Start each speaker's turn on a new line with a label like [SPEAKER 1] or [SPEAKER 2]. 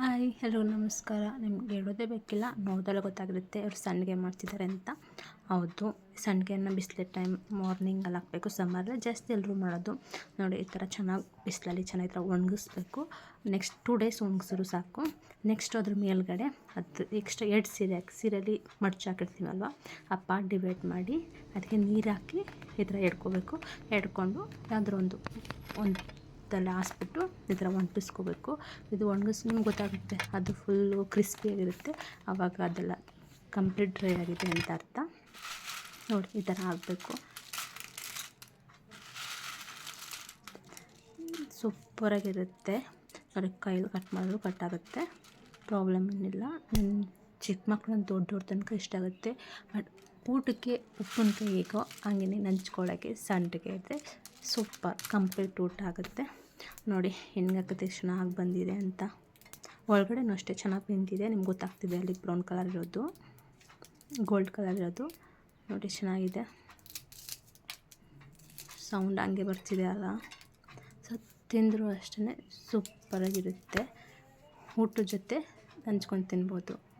[SPEAKER 1] Hi hello ನಮಸ್ಕಾರ. ನಿಮ್ಗೆ ಹೇಳೋದೇ ಬೇಕಿಲ್ಲ ನೋಡಿದ್ರೆ ಗೊತ್ತಾಗಿರುತ್ತೆ. ಅವ್ರು ಸಂಡಿಗೆ ಮಾಡ್ತಿದ್ದಾರೆ ಅಂತ. ಹೌದು, ಸಂಡಿಗೆಯನ್ನು ಬಿಸಿಲು ಟೈಮ್ ಮಾರ್ನಿಂಗಲ್ಲಿ ಹಾಕಬೇಕು ಸಮ್ಮರಲ್ಲಿ ಜಾಸ್ತಿ ಎಲ್ಲರೂ ಮಾಡೋದು. ನೋಡಿ, ಈ ಥರ ಚೆನ್ನಾಗಿ ಬಿಸಿಲಲ್ಲಿ ಚೆನ್ನಾಗಿ ಥರ ಒಣಗಿಸ್ಬೇಕು. ನೆಕ್ಸ್ಟ್ ಟೂ ಡೇಸ್ ಒಣಗಿಸಿದ್ರು ಸಾಕು. ನೆಕ್ಸ್ಟ್ ಅದ್ರ ಮೇಲ್ಗಡೆ ಅದು ಎಕ್ಸ್ಟ್ರಾ ಎರಡು ಸೀರೆ ಹಾಕಿ ಸೀರೆಯಲ್ಲಿ ಮಡ್ಚು ಹಾಕಿರ್ತೀವಲ್ವ, ಆ ಪಾರ್ಟ್ ಡಿವೈಡ್ ಮಾಡಿ ಅದಕ್ಕೆ ನೀರು ಹಾಕಿ ಈ ಥರ ಎಡ್ಕೋಬೇಕು. ಎಡ್ಕೊಂಡು ಯಾವುದ್ರೊಂದು ಒಂದು ತಲೆ ಹಾಸ್ಬಿಟ್ಟು ಈ ಥರ ಒಣಗಿಸ್ಕೋಬೇಕು ಇದು ಒಣಗಿಸಿ ನಿಮ್ಗೆ ಗೊತ್ತಾಗುತ್ತೆ, ಅದು ಫುಲ್ಲು ಕ್ರಿಸ್ಪಿಯಾಗಿರುತ್ತೆ ಆವಾಗ ಅದೆಲ್ಲ ಕಂಪ್ಲೀಟ್ ಡ್ರೈ ಆಗಿದೆ ಅಂತ ಅರ್ಥ. ನೋಡಿ, ಈ ಥರ ಆಗಬೇಕು. ಸೂಪರಾಗಿರುತ್ತೆ ನೋಡಿ ಕೈಲಿ ಕಟ್ ಮಾಡಿದ್ರು ಕಟ್ ಆಗುತ್ತೆ. ಪ್ರಾಬ್ಲಮ್ ಏನಿಲ್ಲ. ಚಿಕ್ಕ ಮಕ್ಳನ್ನ ದೊಡ್ಡವ್ರ ತನಕ ಇಷ್ಟ ಆಗುತ್ತೆ. ಬಟ್ ಊಟಕ್ಕೆ ಉಪ್ಪಿನಕಾಯಿ ಹೇಗೋ ಹಂಗೆ ನಂಚ್ಕೊಳ್ಳೋಕ್ಕೆ ಸಂಡಿಗೆ ಇದೆ ಸೂಪರ್, ಕಂಪ್ಲೀಟ್ ಊಟ ಆಗುತ್ತೆ. ನೋಡಿ ತಕ್ಷಣ ಚೆನ್ನಾಗಿ ಬಂದಿದೆ ಅಂತ. ಒಳಗಡೆನೂ ಅಷ್ಟೇ ಚೆನ್ನಾಗಿ ಬೆಂದಿದೆ ನಿಮ್ಗೆ ಗೊತ್ತಾಗ್ತಿದೆ ಅಲ್ಲಿ ಬ್ರೌನ್ ಕಲರ್ ಇರೋದು, ಗೋಲ್ಡ್ ಕಲರ್ ಇರೋದು. ನೋಡಿ, ಚೆನ್ನಾಗಿದೆ. ಸೌಂಡ್ ಹಂಗೆ ಬರ್ತಿದೆ ಅಲ್ಲ. ಸೊ, ತಿಂದರೂ ಅಷ್ಟೇ ಸೂಪರಾಗಿರುತ್ತೆ. ಊಟದ ಜೊತೆ ಹಂಚ್ಕೊಂಡು ತಿನ್ಬೋದು.